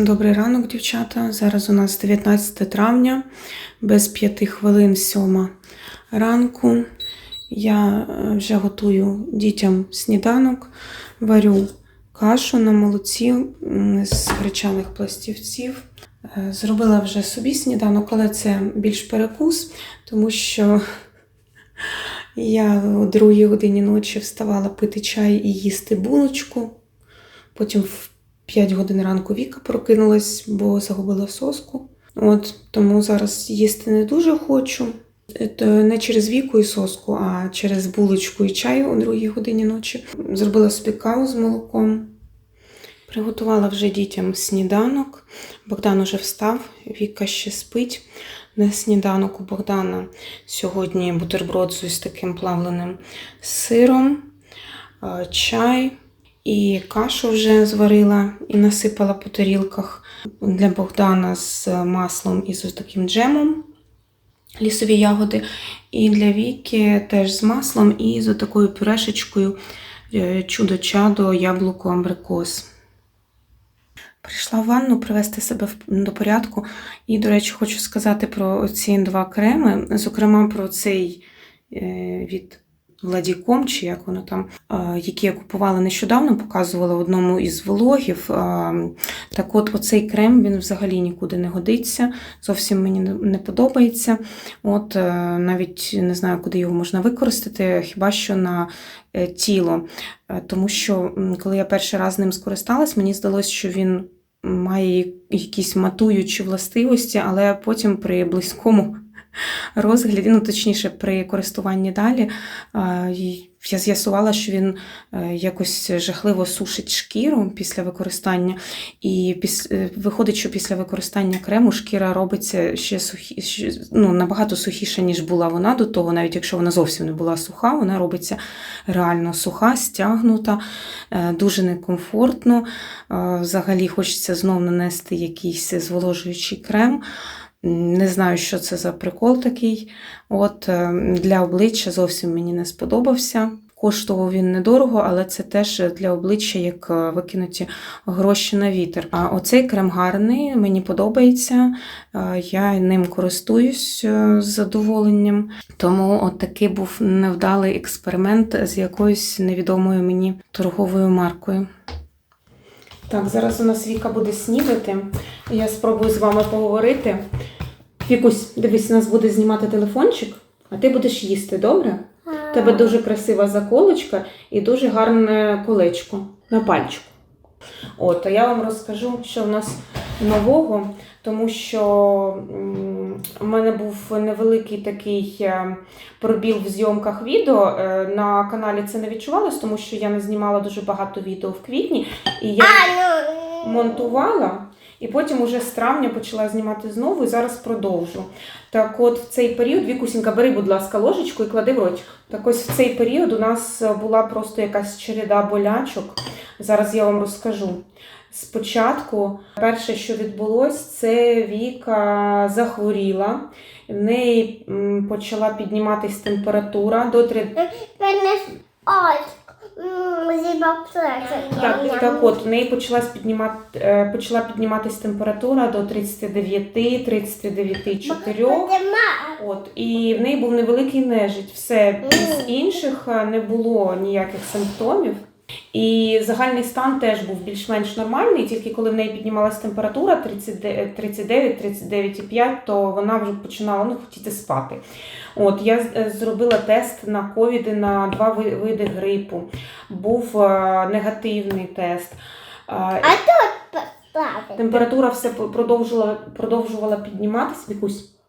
Всім добрий ранок, дівчата. Зараз у нас 19 травня, без 5 хвилин 7 ранку. Я е, вже готую дітям сніданок, варю кашу на молоці з гречаних пластівців. Е, Зробила вже собі сніданок, але це більш перекус, тому що я о другій годині ночі вставала пити чай і їсти булочку. Потім в 5 годин ранку Віка прокинулась, бо загубила соску. От тому зараз їсти не дуже хочу. Це не через віку і соску, а через булочку і чай о другій годині ночі. Зробила собі каву з молоком. Приготувала вже дітям сніданок. Богдан уже встав, Віка ще спить. На сніданок у Богдана сьогодні бутерброд з таким плавленим сиром, е, чай і кашу вже зварила і насипала по тарілках для Богдана з маслом і з таким джемом. Лісові ягоди. І для Віки теж з маслом і з такою пюрешечкою е, чудо-чадо, яблуко, абрикос. Прийшла в ванну привести себе до порядку. І, до речі, хочу сказати про ці два креми, зокрема про цей е, від Владіком, чи як воно там, які я купувала нещодавно, показувала одному із влогів. Так от, оцей крем він взагалі нікуди не годиться, зовсім мені не- не подобається. От е, навіть не знаю, куди його можна використати, хіба що на е, тіло. Е, Тому що коли я перший раз ним скористалась, мені здалося, що він має якісь матуючі властивості, але потім при близькому розгляді, ну точніше, при користуванні далі, я з'ясувала, що він е, якось жахливо сушить шкіру після використання. І піс... е, виходить, що після використання крему шкіра робиться ще сухі... ну, набагато сухіша, ніж була вона до того, навіть якщо вона зовсім не була суха, вона робиться реально суха, стягнута, е, дуже некомфортно. Взагалі хочеться знов нанести якийсь зволожуючий крем. Не знаю, що це за прикол такий. От е, для обличчя зовсім мені не сподобався. Коштував він недорого, але це теж для обличчя як е, викинуті гроші на вітер. А оцей крем гарний, мені подобається. Е, Я ним користуюсь з задоволенням. Тому от такий був невдалий експеримент з якоюсь невідомою мені торговою маркою. Так, зараз у нас Віка буде снідати. Я спробую з вами поговорити. Вікусь, дивись, у нас буде знімати телефончик, а ти будеш їсти, добре? У тебе дуже красива заколочка і дуже гарне колечко на пальчику. От, а я вам розкажу, що в нас нового, тому що у мене був невеликий такий е, пробіл в зйомках відео. Е, На каналі це не відчувалось, тому що я не знімала дуже багато відео в квітні. І я монтувала, і потім уже з травня почала знімати знову і зараз продовжу. Так от в цей період, Вікусінька, бери, будь ласка, ложечку і клади в ротик. Так ось в цей період у нас була просто якась череда болячок. Зараз я вам розкажу. Спочатку, перше, що відбулось, це Віка захворіла. В неї почала підніматись температура до 3, Принес ось зіба плече. Так, так от, в неї почалась піднімати, е, почала підніматись температура до 39, 39,4. От, і в неї був невеликий нежить. Все, з інших е, не було ніяких симптомів. І загальний стан теж був більш-менш нормальний, тільки коли в неї піднімалась температура 39-39,5, то вона вже починала ну, хотіти спати. От, я е, зробила тест на ковіди на два види грипу. Був е, негативний тест. Е, А. Температура все продовжувала, продовжувала підніматись, Вікусь.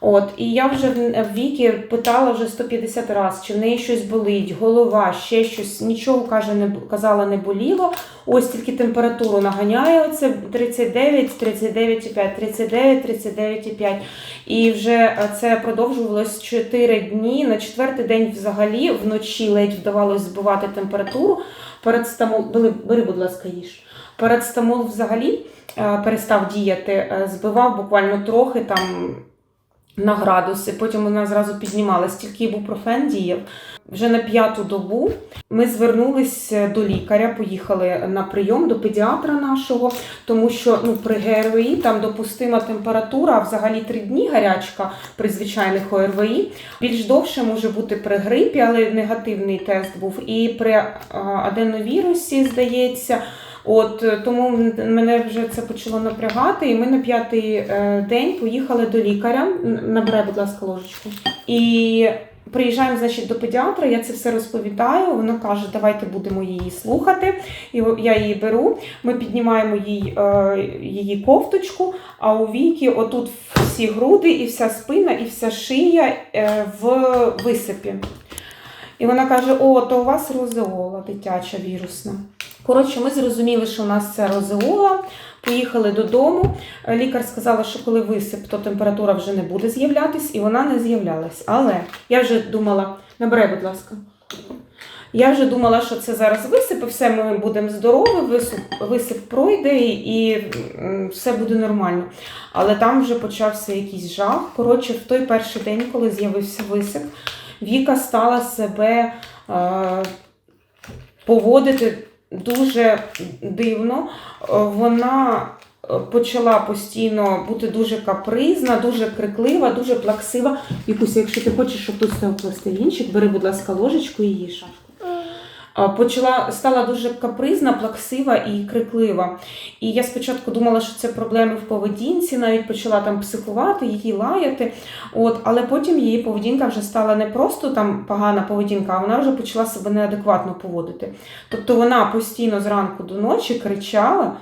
От, і я вже в в Вікі питала вже 150 разів, чи в неї щось болить, голова, ще щось, нічого каже, не, казала, не боліло. Ось тільки температуру наганяє оце 39, 39,5, 39, 39,5. І вже е, це продовжувалось 4 дні. На четвертий день взагалі вночі ледь вдавалось збивати температуру. Парацетамол, бери, бери, будь ласка, їж. Парацетамол взагалі е, перестав діяти, е, збивав буквально трохи там на градуси, потім вона зразу піднімалась, тільки ібупрофен діяв. Вже на п'яту добу ми звернулися до лікаря, поїхали на прийом до педіатра нашого, тому що ну, при ГРВІ там допустима температура, взагалі три дні гарячка при звичайних ОРВІ. Більш довше може бути при грипі, але негативний тест був. І при аденовірусі, здається. От е, тому мене вже це почало напрягати, і ми на п'ятий е, день поїхали до лікаря. Набирай, будь ласка, ложечку. І приїжджаємо, значить, до педіатра. Я це все розповідаю. Вона каже, давайте будемо її слухати. І я її беру. Ми піднімаємо їй е, її кофточку, а у віки отут всі груди, і вся спина, і вся шия е, в висипі. І вона каже: О, то у вас розеола дитяча вірусна. Коротше, ми зрозуміли, що у нас це розеола. Поїхали додому. Лікар сказала, що коли висип, то температура вже не буде з'являтись, і вона не з'являлась. Але я вже думала, набирай, будь ласка. Я вже думала, що це зараз висип, і все ми будемо здорові, висип, висип пройде і все буде нормально. Але там вже почався якийсь жах. Коротше, в той перший день, коли з'явився висип, Віка стала себе е, поводити дуже дивно. Е, Вона е, почала постійно бути дуже капризна, дуже криклива, дуже плаксива. Якусь, якщо ти хочеш, щоб тут став пластилінчик, бери, будь ласка, ложечку і. А, Почала стала дуже капризна, плаксива і криклива. І я спочатку думала, що це проблеми в поведінці, навіть почала там психувати, її лаяти. От, але потім її поведінка вже стала не просто там погана поведінка, а вона вже почала себе неадекватно поводити. Тобто вона постійно зранку до ночі кричала,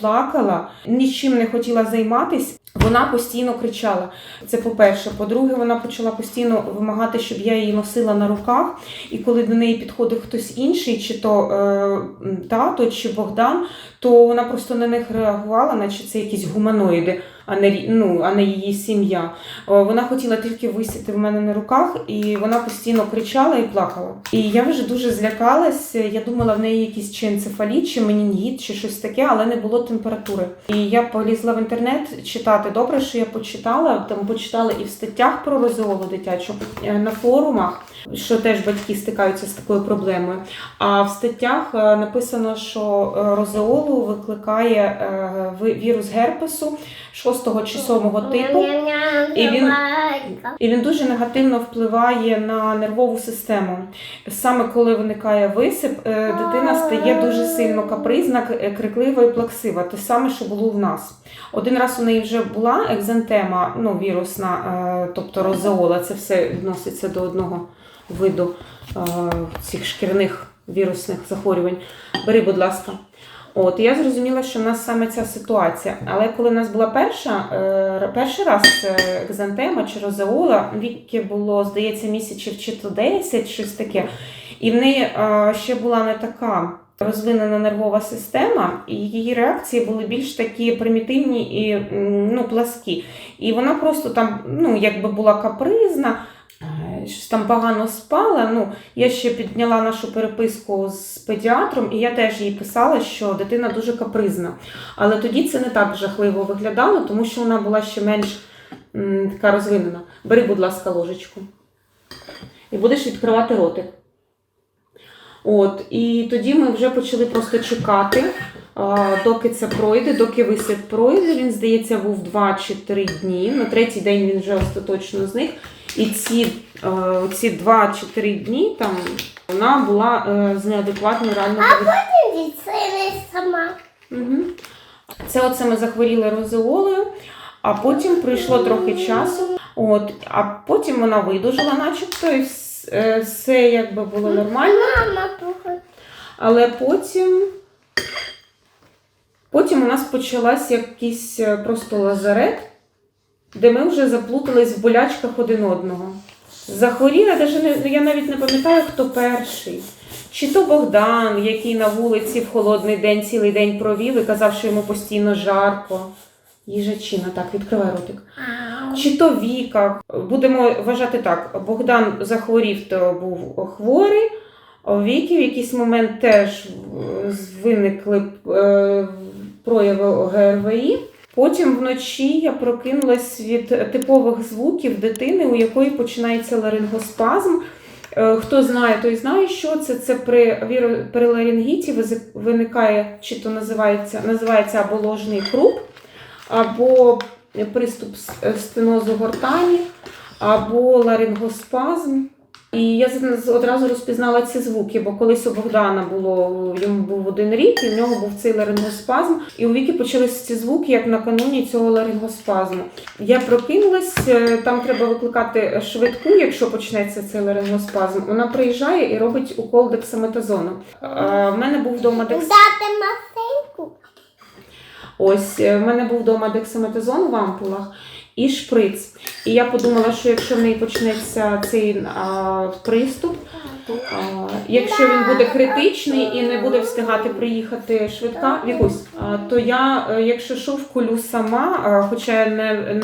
плакала, нічим не хотіла займатися. Вона постійно кричала. Це по-перше. По-друге, вона почала постійно вимагати, щоб я її носила на руках. І коли до неї підходив хтось інший, чи то е, тато, чи Богдан, то вона просто на них реагувала, наче це якісь гуманоїди, а не, ну, а не її сім'я. Вона хотіла тільки висіти в мене на руках, і вона постійно кричала і плакала. І я вже дуже злякалась. Я думала, в неї якийсь чи енцефаліт, чи менінгіт, чи щось таке, але не було температури. І я полізла в інтернет читати. Добре, що я почитала. Там почитала і в статтях про розеолу дитячу, е, на форумах, що теж батьки стикаються з такою проблемою. А в статтях е, написано, що е, розеолу викликає вірус герпесу 6 чи 7 типу. І він- І він дуже негативно впливає на нервову систему. Саме коли виникає висип, е, дитина стає дуже сильно капризна, криклива і плаксива. Те саме, що було в нас. Один раз у неї вже була екзантема, ну, вірусна, е, тобто розеола, це все відноситься до одного виду е, цих шкірних вірусних захворювань. Бери, будь ласка. От, я зрозуміла, що в нас саме ця ситуація. Але коли в нас була перша, е, перший раз е, екзантема чи розеола, віки було, здається, місяців чи то 10, щось таке. І в неї е, ще була не така розвинена нервова система, і її реакції були більш такі примітивні і ну, пласкі. І вона просто там, ну, якби була капризна. Щось там погано спала. Ну, я ще підняла нашу переписку з педіатром, і я теж їй писала, що дитина дуже капризна. Але тоді це не так жахливо виглядало, тому що вона була ще менш м, така розвинена. Бери, будь ласка, ложечку. І будеш відкривати ротик. От, і тоді ми вже почали просто чекати, доки це пройде, доки висип пройде. Він, здається, був 2 чи 3 дні. На третій день він вже остаточно зник. І ці, е, ці 2 чи 3 дні там вона була е, з неадекватною реально поведінкою. Це не сама. Угу. Це оце ми захворіли розеолою, а потім пройшло трохи часу. От, а потім вона видужала, начебто, і е, все якби було нормально. Мама. Але потім. Потім у нас почалась якийсь просто лазарет, де ми вже заплутались в болячках один одного. Захворіла, не, я навіть не пам'ятаю, хто перший. Чи то Богдан, який на вулиці в холодний день цілий день провів і казав, що йому постійно жарко. Їжачина, так, відкривай ротик. Чи то Віка. Будемо вважати так: Богдан захворів, то був хворий. А у Віки в якийсь момент теж е, виникли е, прояви ГРВІ. Потім вночі я прокинулась від типових звуків дитини, у якої починається ларингоспазм. Е, Хто знає, той знає, що це. Це при, при ларингіті виникає, чи то називається, називається або ложний круп, або приступ е, стенозу гортані, або ларингоспазм. І я одразу розпізнала ці звуки, бо колись у Богдана було йому був один рік, і в нього був цей ларингоспазм. І у Віки почалися ці звуки, як накануні цього ларингоспазму. Я прокинулась, е, там треба викликати швидку, якщо почнеться цей ларингоспазм. Вона приїжджає і робить укол дексаметазону. Е, В мене був вдома декс... Дати. Ось е, в мене був вдома дексаметазон в ампулах і шприц. І я подумала, що якщо в неї почнеться цей а, приступ, а, якщо він буде критичний і не буде встигати приїхати швидка, Вікусь, а, то я, е, якщо що, вколю сама, а, хоча я не,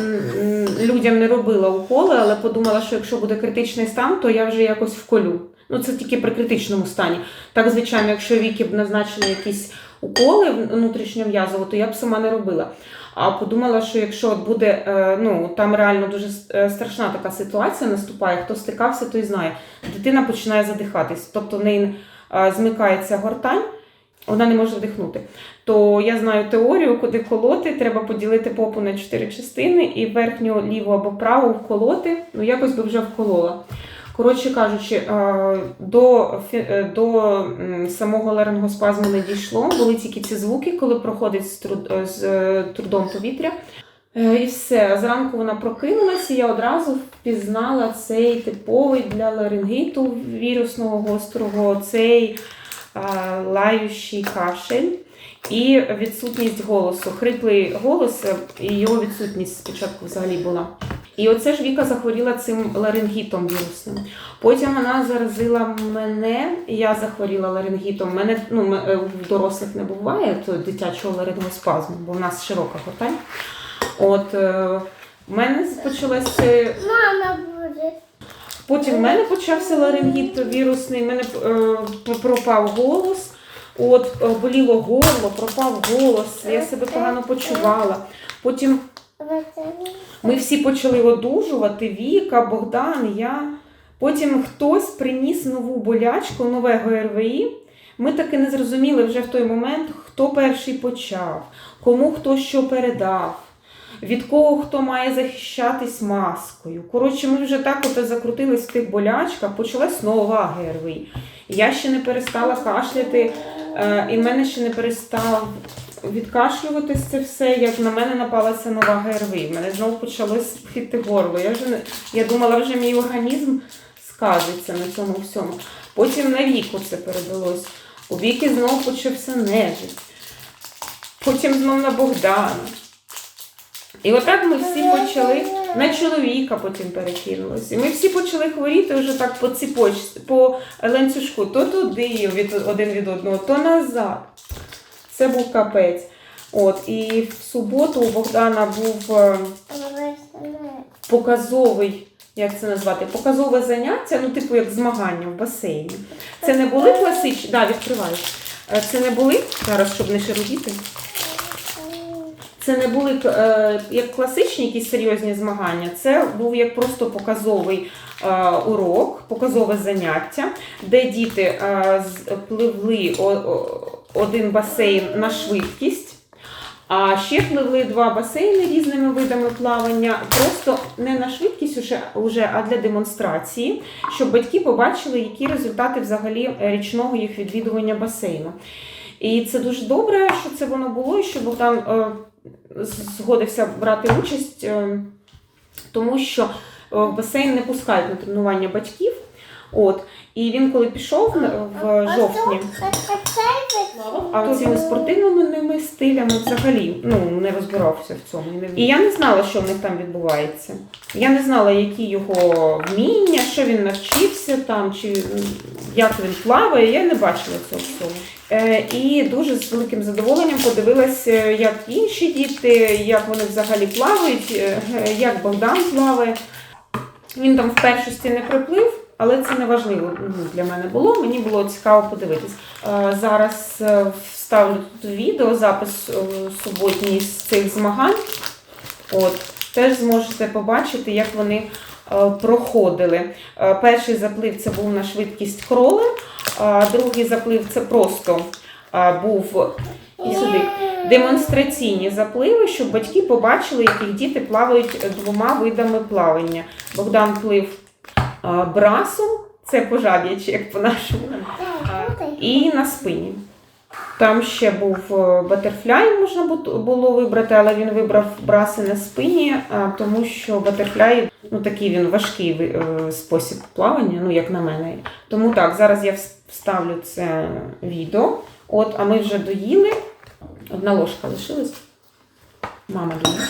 людям не робила уколи, але подумала, що якщо буде критичний стан, то я вже якось вколю. Ну, це тільки при критичному стані. Так, звичайно, якщо віки б назначили якісь уколи внутрішньом'язово, то я б сама не робила. А подумала, що якщо от буде, е, ну там реально дуже е, страшна така ситуація наступає, хто стикався, той знає. Дитина починає задихатись, тобто в неї е, змикається гортань, вона не може вдихнути. То я знаю теорію, куди колоти, треба поділити попу на чотири частини і верхню ліву або праву вколоти. Ну якось би вже вколола. Коротше кажучи, е, до, е, до самого ларингоспазму не дійшло. Були тільки ці звуки, коли проходить з, труд, е, з трудом повітря. І все. Зранку вона прокинулася, і я одразу впізнала цей типовий для ларингіту вірусного гострого, цей лаючий кашель і відсутність голосу. Хриплий голос, і його відсутність спочатку взагалі була. І оце ж Віка захворіла цим ларингітом вірусним. Потім вона заразила мене, і я захворіла ларингітом. Мене ну, е, в дорослих не буває то дитячого ларингоспазму, бо в нас широка гортань. От е, в мене почалося Мама буде. Потім в мене почався ларингіт вірусний, в мене е, пропав голос. От е, боліло горло, пропав голос, я себе погано почувала. Потім ми всі почали одужувати, Віка, Богдан, я. Потім хтось приніс нову болячку, нове ГРВІ. Ми таки не зрозуміли вже в той момент, хто перший почав, кому хто що передав, від кого хто має захищатись маскою. Коротше, ми вже так от закрутились в тих болячках, почалась нова ГРВІ. Я ще не перестала кашляти, е, і в мене ще не перестав відкашлюватись це все, як на мене напалася нова ГРВІ. В мене знову почалось хити горло. Я, вже не, я думала, вже мій організм сказується на цьому всьому. Потім на віку це передалось. У віки знову почався нежить. Потім знову на Богдана. І отак ми всі почали на чоловіка потім перекинулося. І ми всі почали хворіти вже так по ціпочці, по ланцюжку, то туди від один від одного, то назад. Це був капець. От, і в суботу у Богдана був е, показовий, як це назвати, показове заняття, ну, типу, як змагання в басейні. Це не були класичні. Да, відкриваю. Е, Це не були, зараз, щоб не шарудіти. Це не були е, як класичні якісь серйозні змагання. Це був як просто показовий е, урок, показове заняття, де діти е, пливли о, о, один басейн на швидкість. А ще пливли два басейни різними видами плавання, просто не на швидкість уже, уже, а для демонстрації, щоб батьки побачили, які результати взагалі річного їх відвідування басейну. І це дуже добре, що це воно було, і що Богдан е, згодився брати участь, е, тому що е, в басейн не пускають на тренування батьків. От. І він, коли пішов в жовтні, а цими спортивними стилями взагалі ну, не розбирався в цьому. І я не знала, що в них там відбувається. Я не знала, які його вміння, що він навчився там, чи як він плаває. Я не бачила цього всього. Е, і дуже з великим задоволенням подивилася, як інші діти, як вони взагалі плавають, е, як Богдан плаває. Він там в першості не приплив, але це не важливо для мене було. Мені було цікаво подивитись. Е, Зараз е, вставлю тут відео, запис е, суботній з цих змагань. От, теж зможете побачити, як вони е, проходили. Е, Перший заплив це був на швидкість кролем, а другий заплив це просто е, був і сюди, демонстраційні запливи, щоб батьки побачили, як їх діти плавають двома видами плавання. Богдан плив е, брасом, це пожаб'ячий, як по-нашому, е, і на спині. Там ще був е, батерфляй, можна було вибрати, але він вибрав браси на спині, тому що батерфляй, ну такий він важкий е, спосіб плавання, ну як на мене. Тому так, зараз я вставлю це відео. От, а ми вже доїли. Одна ложка лишилась. Мама доїла.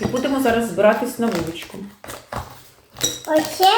І будемо зараз збиратись на вуличку. Оце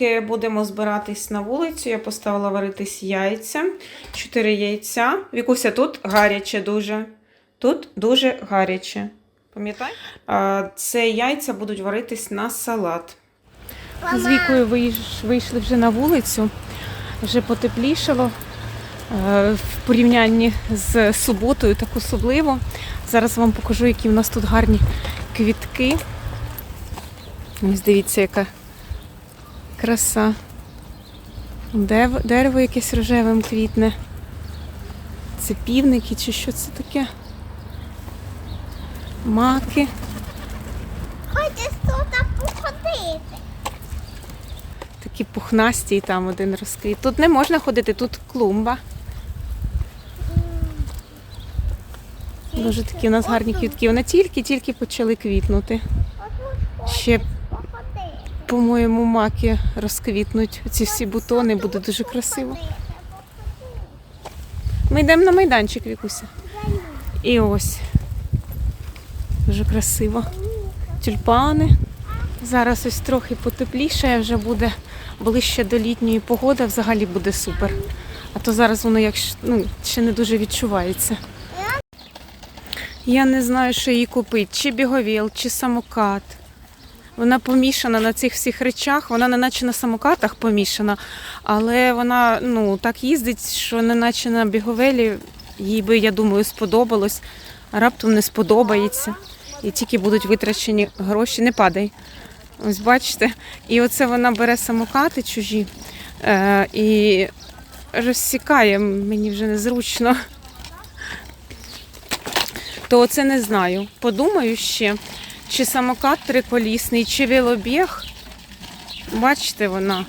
Поки будемо збиратись на вулицю, я поставила варитись яйця. Чотири яйця. Вікуся, тут гаряче дуже. Тут дуже гаряче. Пам'ятай? Це яйця будуть варитись на салат. З вікою вийш- вийшли вже на вулицю, вже потеплішало е, в порівнянні з суботою, так особливо. Зараз вам покажу, які в нас тут гарні квітки. Ось дивіться, яка краса. Дев- Дерево якесь рожевим квітне. Це півники чи що це таке? Маки. хочеш тут походити. Такі пухнасті, і там один розквіт. Тут не можна ходити, тут клумба. Дуже такі у нас гарні квітки. Вони тільки-тільки почали квітнути. Ще. По-моєму, маки розквітнуть. Ці всі бутони буде дуже красиво. Ми йдемо на майданчик, Вікуся. І ось. Дуже красиво. Тюльпани. Зараз ось трохи потепліше, вже буде ближче до літньої погоди, взагалі буде супер. А то зараз воно як ну, ще не дуже відчувається. Я не знаю, що її купити, чи біговіл, чи самокат. Вона помішана на цих всіх речах, вона не наче на самокатах помішана, але вона ну, так їздить, що не наче на біговелі їй би, я думаю, сподобалось, а раптом не сподобається. І тільки будуть витрачені гроші, не падай. Ось бачите. І оце вона бере самокати чужі е, і розсікає, мені вже незручно. То оце не знаю. Подумаю ще, чи самокат триколісний, чи велобіг. Бачите, вона.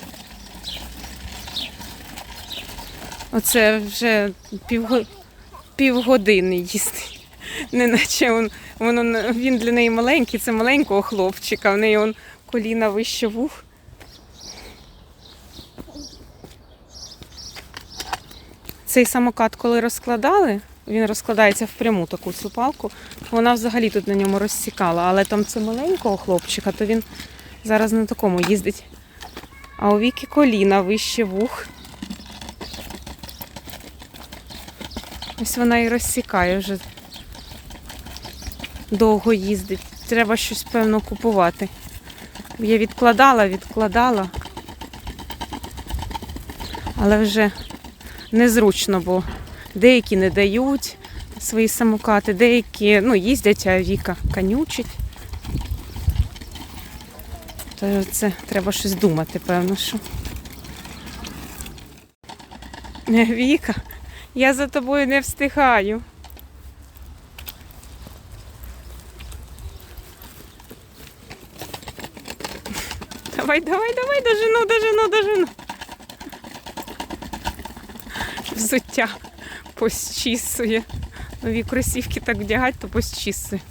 Оце вже півго... півгодини їсти. Неначе він, воно, він для неї маленький, це маленького хлопчика, в неї он коліна вище вух. Цей самокат, коли розкладали, він розкладається в пряму таку цю палку. Вона взагалі тут на ньому розсікала, але там це маленького хлопчика, то він зараз на такому їздить. А у віки коліна вище вух. Ось вона і розсікає вже. Довго їздить. Треба щось, певно, купувати. Я відкладала, відкладала. Але вже незручно, бо деякі не дають свої самокати, деякі ну, їздять, а Віка конючить. То це треба щось думати, певно, що. Віка, я за тобою не встигаю. Давай, давай, давай, дожину, дожину, дожину. Взуття посчісує. Нові кросівки так вдягать, то посчісує.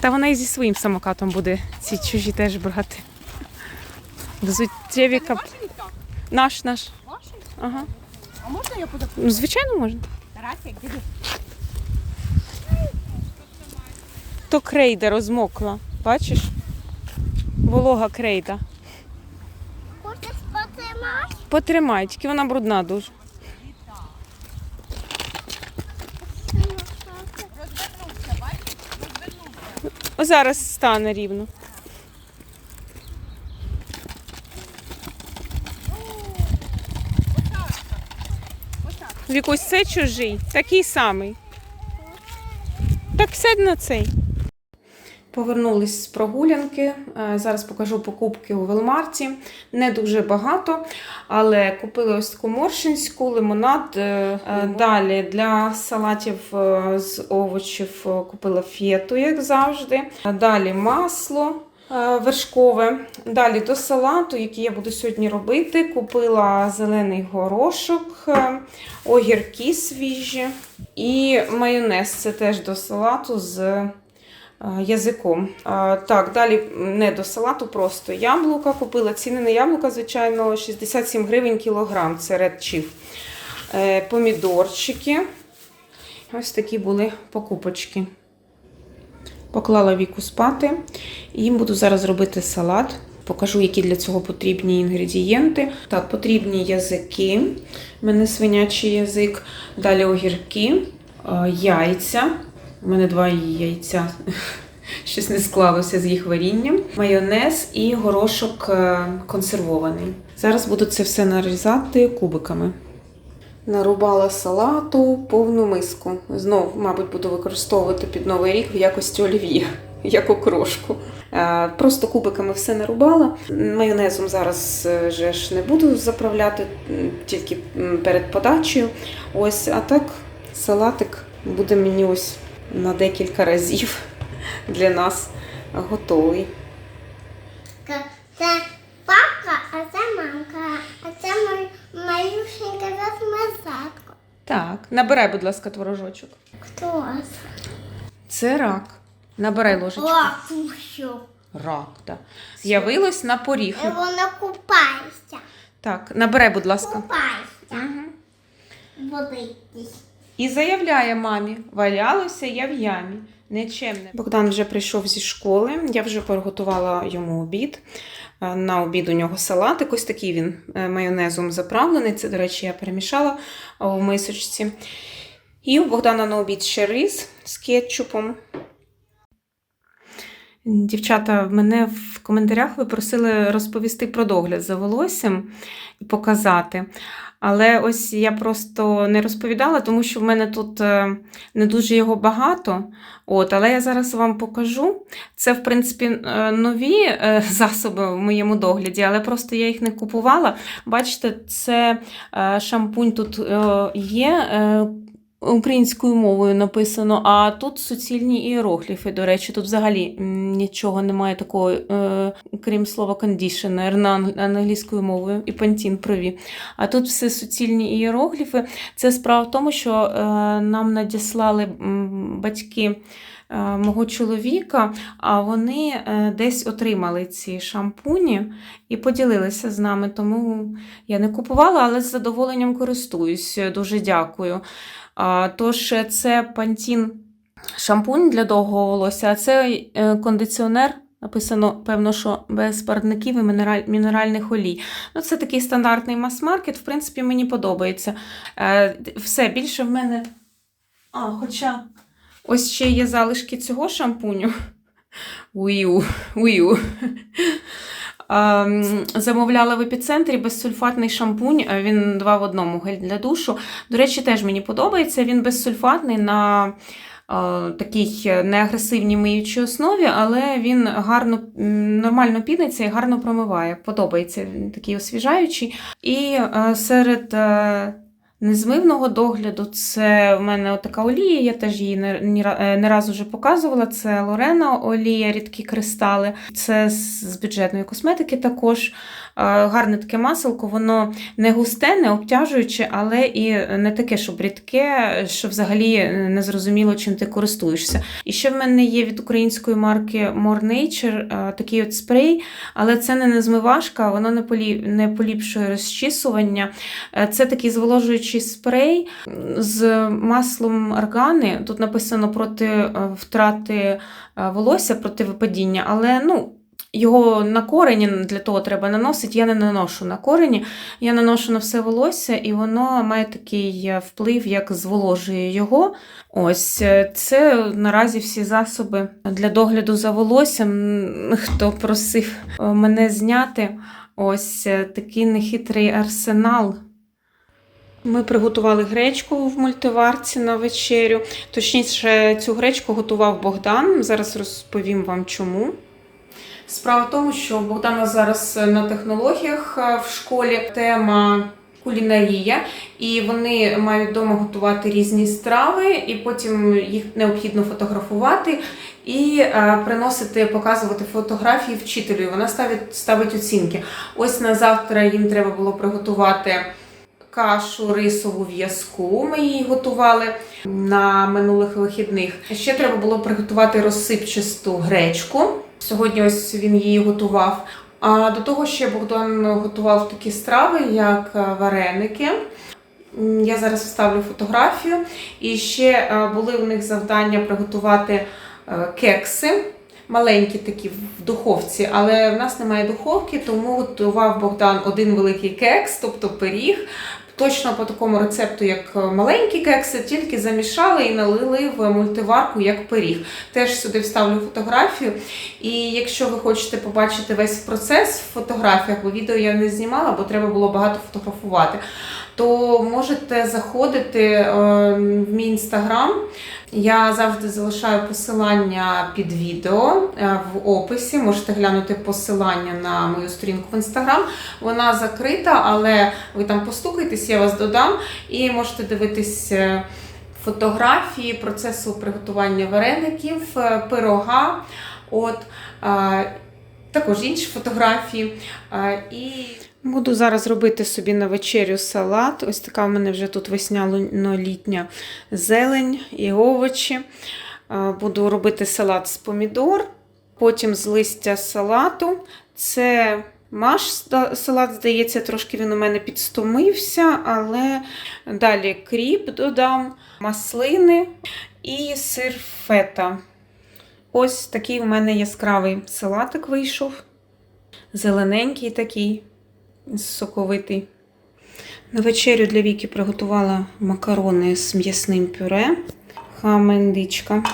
Та вона і зі своїм самокатом буде ці чужі теж брати. Взуттєві кап... Наш, наш. Ага. А можна я буду? Ну, звичайно, можна. Тарасик. То крейда розмокла. Бачиш? Волога крейда. Хочеш потримати? Потримай, тільки вона брудна дуже. О, зараз стане рівно. Вікусь, це чужий, такий самий. Так сядь на цей. Повернулись з прогулянки. Е, Зараз покажу покупки у Велмарті. Не дуже багато, але купили ось таку моршинську, лимонад. Е, е, Далі для салатів з овочів купила фету, як завжди. Далі масло вершкове. Далі до салату, який я буду сьогодні робити, купила зелений горошок, огірки свіжі і майонез. Це теж до салату з язиком. Так, далі не до салату, просто яблука. Купила ціни на яблука, звичайно, 67 гривень кілограм. Це Red Chief. Е, Помідорчики. Ось такі були покупочки. Поклала віку спати. І буду зараз робити салат. Покажу, які для цього потрібні інгредієнти. Так, потрібні язики. У мене свинячий язик. Далі огірки, е, яйця. У мене два яйця. Щось не склалося з їх варінням. Майонез і горошок е, консервований. Зараз буду це все нарізати кубиками. Нарубала салату повну миску. Знов, мабуть, буду використовувати під новий рік в якості олів'є, як окрошку. Е, Просто кубиками все нарубала. Майонезом зараз е, вже ж не буду заправляти, тільки перед подачею. Ось, а так салатик буде мені ось на декілька разів для нас готовий. Це папка, а це мамка. А це мой, малюсенька розмазатка. Так, набирай, будь ласка, творожочок. Хто це? Це рак. Набирай ложечку. Лапусю. Рак, так. З'явилось на поріг. І вона купається. Так, набирай, будь ласка. Купається. Угу. Водитись. І заявляє мамі: валялося я в ямі. Нечемне. Богдан вже прийшов зі школи. Я вже приготувала йому обід. Е, На обід у нього салатик. Ось такий він е, майонезом заправлений. Це, до речі, я перемішала е, в мисочці. І у Богдана на обід ще рис з кетчупом. Дівчата, мене в коментарях ви просили розповісти про догляд за волоссям і показати. Але ось я просто не розповідала, тому що в мене тут е, не дуже його багато. От, але я зараз вам покажу. Це, в принципі, е, нові е, засоби в моєму догляді, але просто я їх не купувала. Бачите, це шампунь тут є. Українською мовою написано, а тут суцільні іерогліфи. До речі, тут взагалі нічого немає такого, крім слова кондішенер на англійською мовою і пантін прові. А тут все суцільні іерогліфи. Це справа в тому, що е, нам надіслали батьки е, мого чоловіка, а вони е, десь отримали ці шампуні і поділилися з нами. Тому я не купувала, але з задоволенням користуюсь. Дуже дякую. Тож це пантін шампунь для довгого волосся, а це кондиціонер. Написано, певно, що без парників і мінераль, мінеральних олій. Ну, це такий стандартний мас-маркет, в принципі, мені подобається. Е, все, більше в мене. А, хоча ось ще є залишки цього шампуню. Ую, ую. А, Замовляла в епіцентрі безсульфатний шампунь. е, Він два в одному гель для душу. До речі, теж мені подобається. Він безсульфатний на такій неагресивній миючій основі, але він гарно нормально піниться і гарно промиває. Подобається він такий освіжаючий. І е, серед е, незмивного догляду це в мене така олія, я теж її не, е, раз уже показувала. Це Лорена олія, рідкі кристали. Це з бюджетної косметики також. Е, Гарне таке маселко, воно не густе, не обтяжуюче, але і не таке, щоб рідке, що взагалі не зрозуміло, чим ти користуєшся. І ще в мене є від української марки More Nature е, такий от спрей, але це не незмивашка, воно не, полі... не поліпшує розчісування. Е, Це такий зволожуючий спрей з маслом органи. Тут написано проти е, втрати е, волосся, проти випадіння, але ну. Його на корені для того треба наносити. Я не наношу на корені, я наношу на все волосся, і воно має такий е, вплив, як зволожує його. Ось це наразі всі засоби для догляду за волоссям. Хто просив мене зняти, ось такий нехитрий арсенал. Ми приготували гречку в мультиварці на вечерю. Точніше, цю гречку готував Богдан. Зараз розповім вам чому. Справа в тому, що Богдана зараз на технологіях е, в школі тема кулінарія, і вони мають вдома готувати різні страви, і потім їх необхідно фотографувати і е, приносити, показувати фотографії вчителю. Вона ставить, ставить оцінки. Ось на завтра їм треба було приготувати кашу рисову в'язку. Ми її готували на минулих вихідних. Ще треба було приготувати розсипчасту гречку. Сьогодні ось він її готував. А до того ще Богдан готував такі страви, як е, вареники. Я зараз вставлю фотографію. І ще е, були у них завдання приготувати е, кекси. Маленькі такі в духовці, але в нас немає духовки, тому готував Богдан один великий кекс, тобто пиріг. Точно по такому рецепту, як маленькі кекси, тільки замішали і налили в мультиварку як пиріг. Теж сюди вставлю фотографію. І якщо ви хочете побачити весь процес в фотографіях, бо відео я не знімала, бо треба було багато фотографувати, то можете заходити е, в мій інстаграм. Я завжди залишаю посилання під відео е, в описі. Можете глянути посилання на мою сторінку в інстаграм. Вона закрита, але ви там постукайтесь, я вас додам і можете дивитись е, фотографії процесу приготування вареників, е, пирога. От, також інші фотографії. І буду зараз робити собі на вечерю салат. Ось така в мене вже тут весняно-літня зелень і овочі. Е, Буду робити салат з помідор, потім з листя салату. Це маш салат, здається, трошки він у мене підстомився, але далі кріп додам, маслини і сир фета. Ось такий у мене яскравий салатик вийшов. Зелененький такий, соковитий. На вечерю для Віки приготувала макарони з м'ясним пюре, хам індичка.